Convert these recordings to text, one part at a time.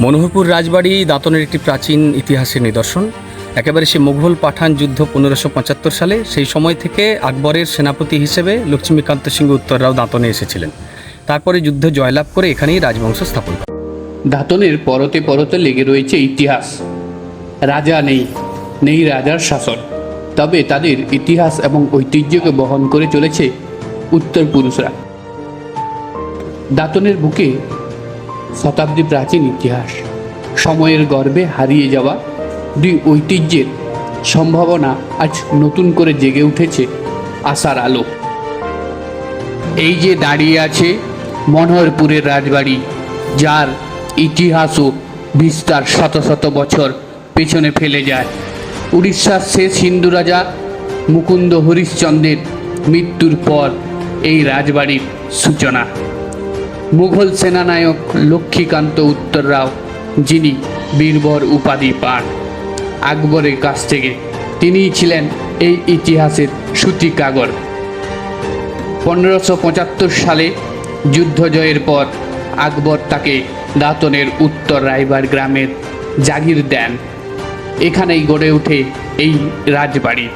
মনোহরপুর রাজবাড়ি দাঁতনের একটি প্রাচীন ইতিহাসের নিদর্শন। একেবারে সে মুঘল পাঠান যুদ্ধ পনেরোশো পঁচাত্তর সালে, সেই সময় থেকে আকবরের সেনাপতি হিসেবে লক্ষ্মীকান্ত সিংহ উত্তররাও দাঁতনে এসেছিলেন। তারপরে যুদ্ধ জয়লাভ করে এখানেই রাজবংশ স্থাপন করেন। ধাতনের পরতে পরতে লেগে রয়েছে ইতিহাস। রাজা নেই নেই রাজার শাসন। তবে তাদের ইতিহাস এবং ঐতিহ্যকে বহন করে চলেছে উত্তর পুরুষরা। দাঁতনের বুকে শতাব্দী প্রাচীন ইতিহাস। সময়ের গর্ভে হারিয়ে যাওয়া দুই ঐতিহ্যের সম্ভাবনা আজ নতুন করে জেগে উঠেছে আশার আলো। এই যে দাঁড়িয়ে আছে মনোহরপুরের রাজবাড়ি, যার ইতিহাস ও বিস্তার শত শত বছর পেছনে ফেলে যায়। উড়িষ্যার শেষ হিন্দু রাজা মুকুন্দ হরিশ্চন্দ্রের মৃত্যুর পর এই রাজবাড়ির সূচনা। মুঘল সেনানায়ক লক্ষ্মীকান্ত উত্তররাও যিনি বীরবর উপাধি পান আকবরের কাছ থেকে, তিনিই ছিলেন এই ইতিহাসের সূতিকাগর পনেরোশো পঁচাত্তর সালে যুদ্ধ জয়ের পর আকবর তাকে দাঁতনের উত্তর রায়বার গ্রামের জাগির দেন। এখানেই গড়ে ওঠে এই রাজবাড়ি।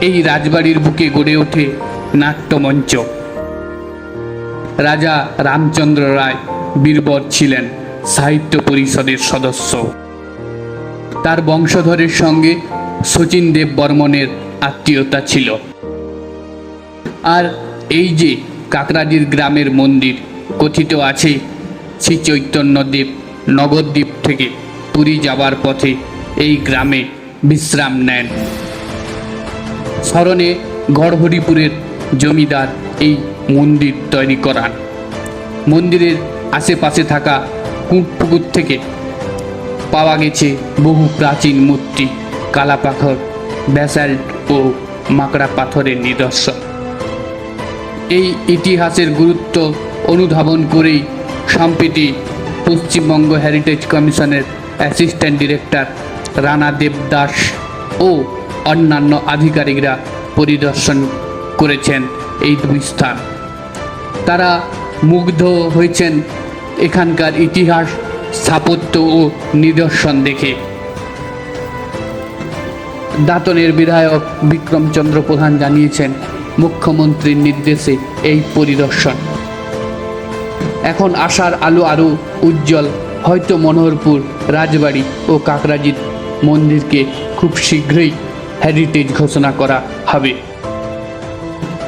এই রাজবাড়ির বুকে গড়ে ওঠে নাট্যমঞ্চ। রাজা রামচন্দ্র রায় বীরবর ছিলেন সাহিত্য পরিষদের সদস্য। তার বংশধরের সঙ্গে শচীন দেব বর্মনের আত্মীয়তা ছিল। আর এই যে কাকরাজির গ্রামের মন্দির, কথিত আছে শ্রী চৈতন্যদেব নবদ্বীপ থেকে পুরী যাবার পথে এই গ্রামে বিশ্রাম নেন। স্মরণে গড়হরিপুরের জমিদার এই মন্দির তৈরি করান মন্দিরের আশেপাশে থাকা কুটপুকুর থেকে পাওয়া গেছে বহু প্রাচীন মূর্তি, কালা পাথর, ব্যাসাল্ট ও মাকড়া পাথরের নিদর্শন। এই ইতিহাসের গুরুত্ব অনুধাবন করেই সম্প্রতি পশ্চিমবঙ্গ হেরিটেজ কমিশনের অ্যাসিস্ট্যান্ট ডিরেক্টর রানা দেবদাস ও অন্যান্য আধিকারিকরা পরিদর্শন করেছেন এই দুই স্থান। তারা মুগ্ধ হয়েছেন এখানকার ইতিহাস, স্থাপত্য ও নিদর্শন দেখে। দাঁতনের বিধায়ক বিক্রমচন্দ্র প্রধান জানিয়েছেন, মুখ্যমন্ত্রীর নির্দেশে এই পরিদর্শন। এখন আশার আলো আরও উজ্জ্বল, হয়তো মনোহরপুর, রাজবাড়ি ও কাকরাজির মন্দিরকে খুব শীঘ্রই হেরিটেজ ঘোষণা করা হবে।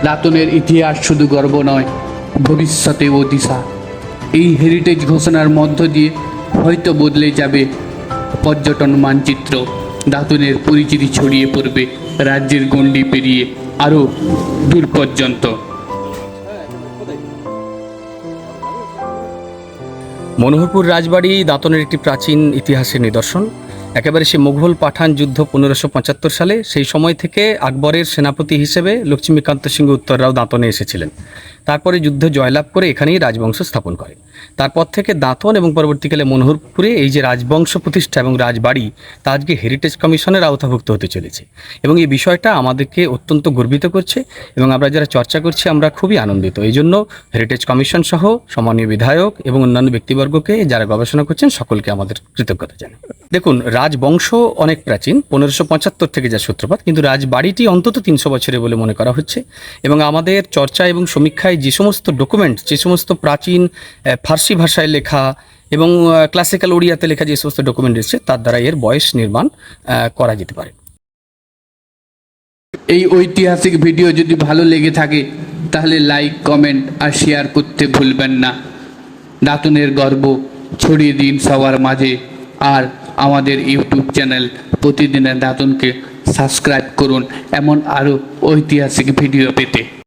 দাঁতনের ইতিহাস শুধু গর্ব নয় ভবিষ্যতে ও দিশা। এই হেরিটেজ ঘোষণার মধ্য দিয়ে হয়তো বদলে যাবে পর্যটন মানচিত্র। দাঁতনের পরিচিতি ছড়িয়ে পড়বে রাজ্যের গণ্ডি পেরিয়ে আরও দূর পর্যন্ত। মনোহরপুর রাজবাড়ি দাঁতনের একটি প্রাচীন ইতিহাসের নিদর্শন। একেবারে সে মুঘল পাঠান যুদ্ধ পনেরোশো পঁচাত্তর সালে, সেই সময় থেকে আকবরের সেনাপতি হিসেবে লক্ষ্মীকান্ত সিংহ উত্তররাও দাঁতনে এসেছিলেন। তারপরে যুদ্ধ জয়লাভ করে এখানেই রাজবংশ স্থাপন করে। তারপর থেকে দাঁতন এবং পরবর্তীকালে মনোহরপুরে এই যে রাজবংশ প্রতিষ্ঠা এবং রাজবাড়ি, তা আজকে হেরিটেজ কমিশনের আওতাভুক্ত হতে চলেছে। এবং এই বিষয়টা আমাদেরকে অত্যন্ত গর্বিত করছে এবং আমরা যারা চর্চা করছি, আমরা খুবই আনন্দিত। এই জন্য হেরিটেজ কমিশন সহ সম্মানীয় বিধায়ক এবং অন্যান্য ব্যক্তিবর্গকে যারা গবেষণা করছেন, সকলকে আমাদের কৃতজ্ঞতা জানাই। দেখুন, রাজবংশ অনেক প্রাচীন, পনেরোশো পঁচাত্তর থেকে যা সূত্রপাত, কিন্তু রাজবাড়িটি অন্তত তিনশো বছরের বলে মনে করা হচ্ছে। এবং আমাদের চর্চা এবং সমীক্ষায় যে সমস্ত ডকুমেন্ট যে সমস্ত প্রাচীন ফার্সি ভাষায় লেখা এবং ক্লাসিক্যাল ওড়িয়াতে লেখা যে সমস্ত ডকুমেন্ট এসেছে, তার দ্বারা এর বয়স নির্মাণ করা যেতে পারে। এই ঐতিহাসিক ভিডিও যদি ভালো লেগে থাকে, তাহলে লাইক কমেন্ট আর শেয়ার করতে ভুলবেন না। দাঁতনের গর্ব ছড়িয়ে দিন সবার মাঝে। আর আমাদের ইউটিউব চ্যানেল প্রতিদিনের দাতনকে সাবস্ক্রাইব করুন এমন আরও ঐতিহাসিক ভিডিও পেতে।